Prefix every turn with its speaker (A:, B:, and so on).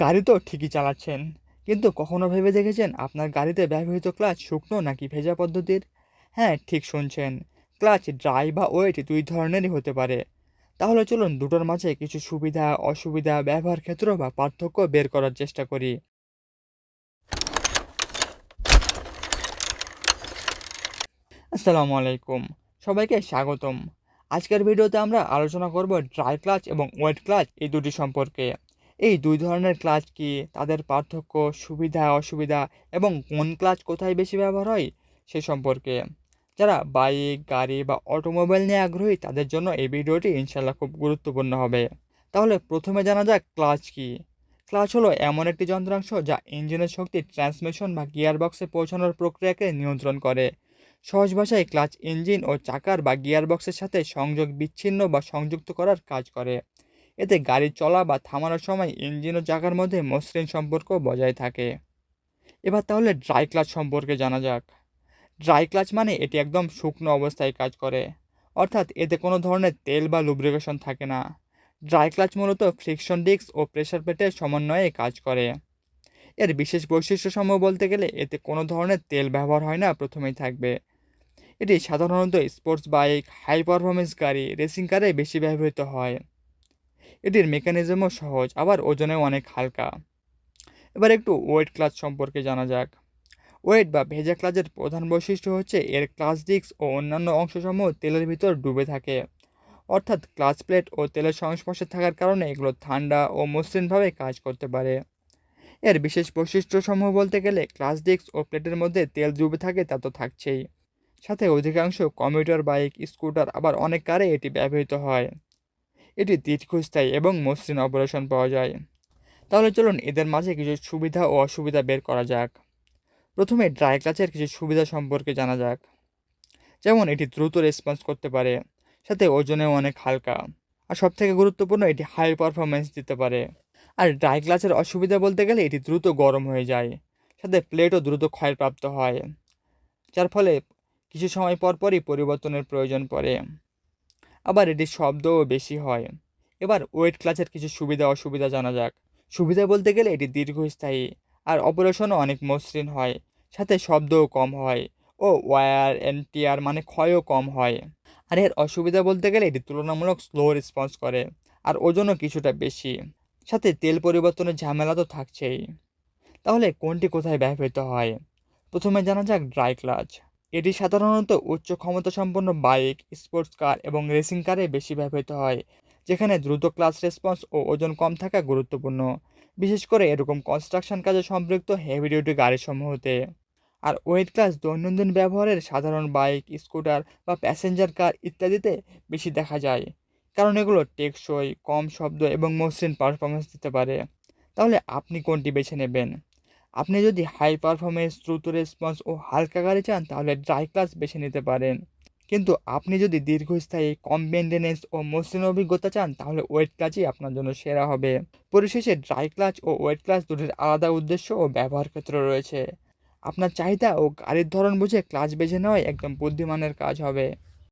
A: গাড়ি তো ঠিকই চালাচ্ছেন, কিন্তু কখনো ভেবে দেখেছেন আপনার গাড়িতে ব্যবহৃত ক্লাচ শুকনো নাকি ভেজা পদ্ধতির? হ্যাঁ ঠিক শুনছেন, ক্লাচ ড্রাই বা ওয়েট দুই ধরনেরই হতে পারে। তাহলে চলুন দুটোর মাঝে কিছু সুবিধা, অসুবিধা, ব্যবহার ক্ষেত্র বা পার্থক্য বের করার চেষ্টা করি। আসসালামু আলাইকুম, সবাইকে স্বাগতম। আজকের ভিডিওতে আমরা আলোচনা করব ড্রাই ক্লাচ এবং ওয়েট ক্লাচ এই দুটি সম্পর্কে। এই দুই ধরনের ক্লাচ কি? তাদের পার্থক্য, সুবিধা, অসুবিধা এবং কোন ক্লাচ কোথায় বেশি ব্যবহার হয়? সে সম্পর্কে। যারা বাইক, গাড়ি বা অটোমোবাইল নিয়ে আগ্রহী, তাদের জন্য এই ভিডিওটি ইনশাল্লাহ খুব গুরুত্বপূর্ণ হবে। তাহলে প্রথমে জানা যাক ক্লাচ কি? ক্লাচ হলো এমন একটি যন্ত্রাংশ যা ইঞ্জিনের শক্তি ট্রান্সমিশন বা গিয়ার বক্সে পৌঁছানোর প্রক্রিয়াকে নিয়ন্ত্রণ করে। সহজ ভাষায় ক্লাচ ইঞ্জিন ও চাকার বা গিয়ার বক্সের সাথে সংযোগ বিচ্ছিন্ন বা সংযুক্ত করার কাজ করে। এতে গাড়ি চলা বা থামানোর সময় ইঞ্জিন ও চাকার মধ্যে মসৃণ সম্পর্ক বজায় থাকে। এবার তাহলে ড্রাই ক্লাচ সম্পর্কে জানা যাক। ড্রাই ক্লাচ মানে এটি একদম শুকনো অবস্থায় কাজ করে। অর্থাৎ এতে কোনো ধরনের তেল বা লুব্রিকেশন থাকে না। ড্রাই ক্লাচ মূলত ফ্রিকশন ডিস্ক ও প্রেশার প্লেটের সমন্বয়ে কাজ করে। এর বিশেষ বৈশিষ্ট্যসমূহ বলতে গেলে এতে কোনো ধরনের তেল ব্যবহার হয় না, প্রথমেই থাকবে। এটি সাধারণত স্পোর্টস বাইক হাই পারফরমেন্স গাড়ি রেসিং কারে বেশি ব্যবহৃত হয়। এটির মেকানিজমও সহজ, আবার ওজনেও অনেক হালকা। এবার একটু ওয়েট ক্লাচ সম্পর্কে জানা যাক। ওয়েট বা ভেজা ক্লাচের প্রধান বৈশিষ্ট্য হচ্ছে এর ক্লাচ ডিস্ক ও অন্যান্য অংশসমূহ তেলের ভিতর ডুবে থাকে। অর্থাৎ ক্লাচ প্লেট ও তেলের সংস্পর্শে থাকার কারণে এগুলো ঠান্ডা ও মসৃণভাবে কাজ করতে পারে। এর বিশেষ বৈশিষ্ট্যসমূহ বলতে গেলে ক্লাচ ডিস্ক ও প্লেটের মধ্যে তেল ডুবে থাকে তা তো থাকছেই। সাথে অধিকাংশ কম্পিউটার বাইক স্কুটার আবার অনেক কারে এটি ব্যবহৃত হয়। এটি দীর্ঘস্থায়ী এবং মসৃণ অপারেশন পাওয়া যায়। তাহলে চলুন এদের মাঝে কিছু সুবিধা ও অসুবিধা বের করা যাক। প্রথমে ড্রাই ক্লাচের কিছু সুবিধা সম্পর্কে জানা যাক। যেমন এটি দ্রুত রেসপন্স করতে পারে, সাথে ওজনেও অনেক হালকা, আর সবথেকে গুরুত্বপূর্ণ এটি হাই পারফরমেন্স দিতে পারে। আর ড্রাই ক্লাচের অসুবিধা বলতে গেলে এটি দ্রুত গরম হয়ে যায়, সাথে প্লেটও দ্রুত ক্ষয়প্রাপ্ত হয়, যার ফলে কিছু সময় পর পরই পরিবর্তনের প্রয়োজন পড়ে। আবার এটির শব্দও বেশি হয়। এবার ওয়েট ক্লাচের কিছু সুবিধা অসুবিধা জানা যাক। সুবিধা বলতে গেলে এটি দীর্ঘস্থায়ী আর অপারেশনও অনেক মসৃণ হয়। সাথে শব্দও কম হয় ও ওয়ার এনটিআর মানে ক্ষয়ও কম হয়। আর এর অসুবিধা বলতে গেলে এটি তুলনামূলক স্লো রেসপন্স করে আর ওজনও কিছুটা বেশি। সাথে তেল পরিবর্তনের ঝামেলা তো থাকছেই। তাহলে কোনটি কোথায় ব্যবহৃত হয়? প্রথমে জানা যাক ড্রাই ক্লাচ। এটি সাধারণত উচ্চ ক্ষমতা সম্পন্ন বাইক, স্পোর্টস কার এবং রেসিং কারে বেশি ব্যবহৃত হয়, যেখানে দ্রুত ক্লাস রেসপন্স ও ওজন কম থাকা গুরুত্বপূর্ণ, বিশেষ করে এরকম কনস্ট্রাকশন কাজে সম্পৃক্ত হেভি ডিউটি গাড়িসমূহতে। আর ওয়েট ক্লাস দৈনন্দিন ব্যবহারের সাধারণ বাইক, স্কুটার বা প্যাসেঞ্জার কার ইত্যাদিতে বেশি দেখা যায়, কারণ এগুলো টেকসই, কম শব্দ এবং মসৃণ পারফরমেন্স দিতে পারে। তাহলে আপনি কোনটি বেছে নেবেন? আপনি যদি হাই পারফরমেন্স দ্রুত রেসপন্স ও হালকা গাড়ি চান, তাহলে ড্রাই ক্লাস বেছে নিতে পারেন। কিন্তু আপনি যদি দীর্ঘস্থায়ী কম মেনটেনেন্স ও মসৃণ অভিজ্ঞতা চান, তাহলে ওয়েট ক্লাচই আপনার জন্য সেরা হবে। পরিশেষে ড্রাই ক্লাচ ও ওয়েট ক্লাচ দুটির আলাদা উদ্দেশ্য ও ব্যবহার ক্ষেত্র রয়েছে। আপনার চাহিদা ও গাড়ির ধরন বুঝে ক্লাচ বেছে নেওয়াই একদম বুদ্ধিমানের কাজ হবে।